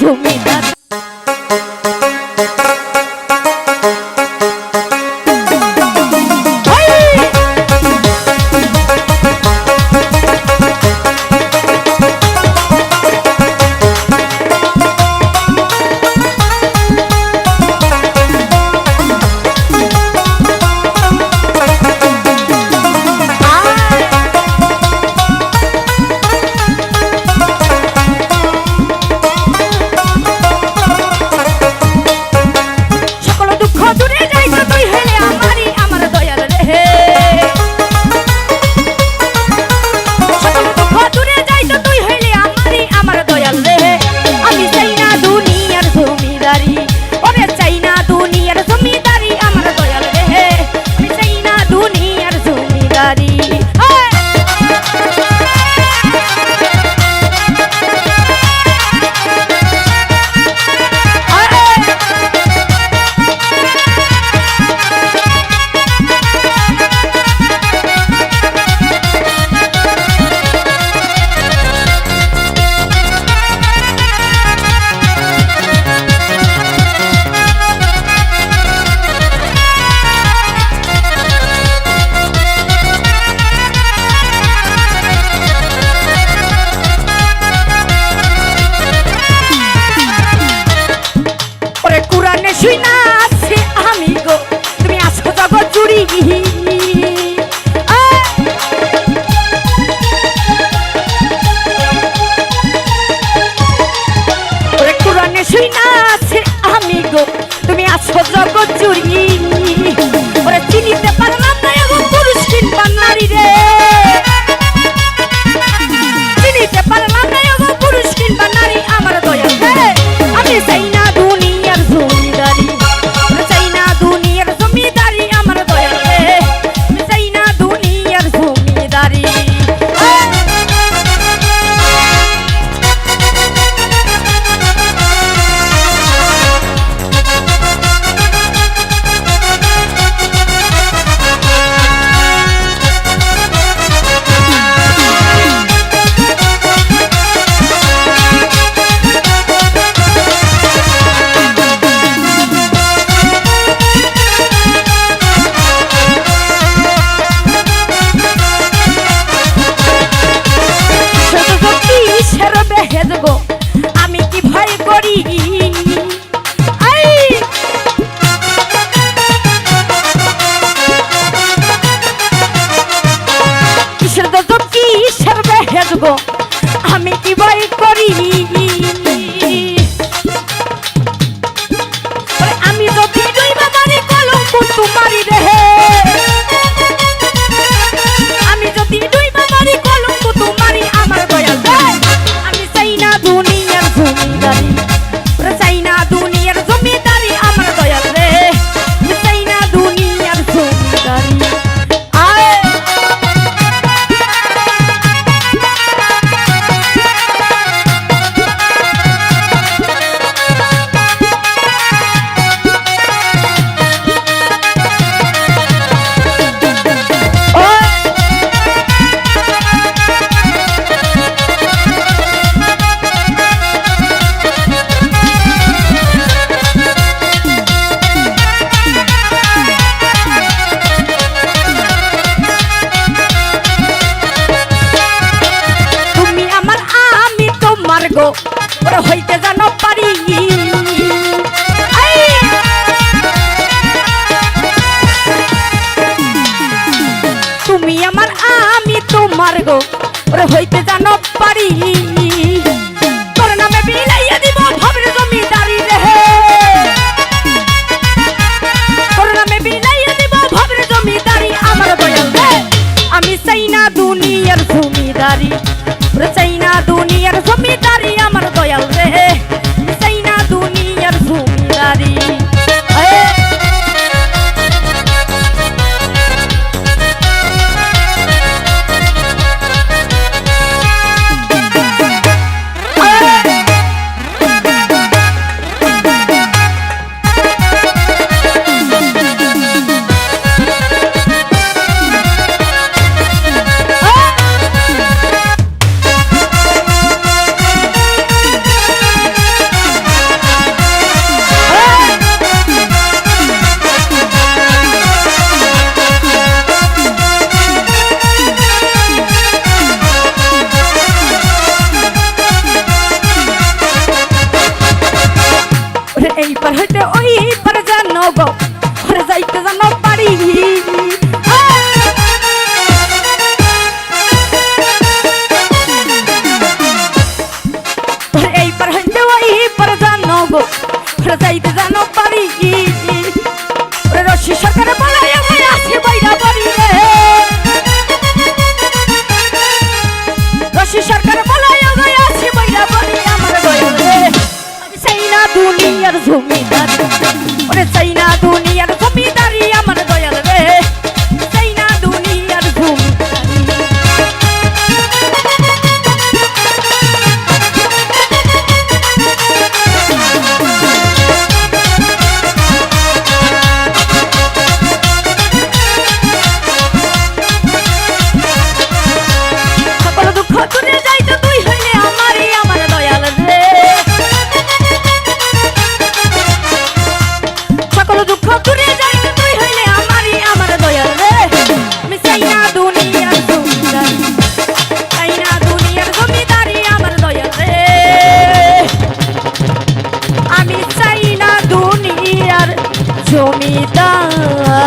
জমিদার গো, ওরা হইতে জানো পারি। তুমি আমার, আমি তোমার গো, ওরা হইতে জানো পারি। তোর নামে বিলে এই পার হইতে ওই পার জানো গো যাইতে জানো পারি। জমিদারি।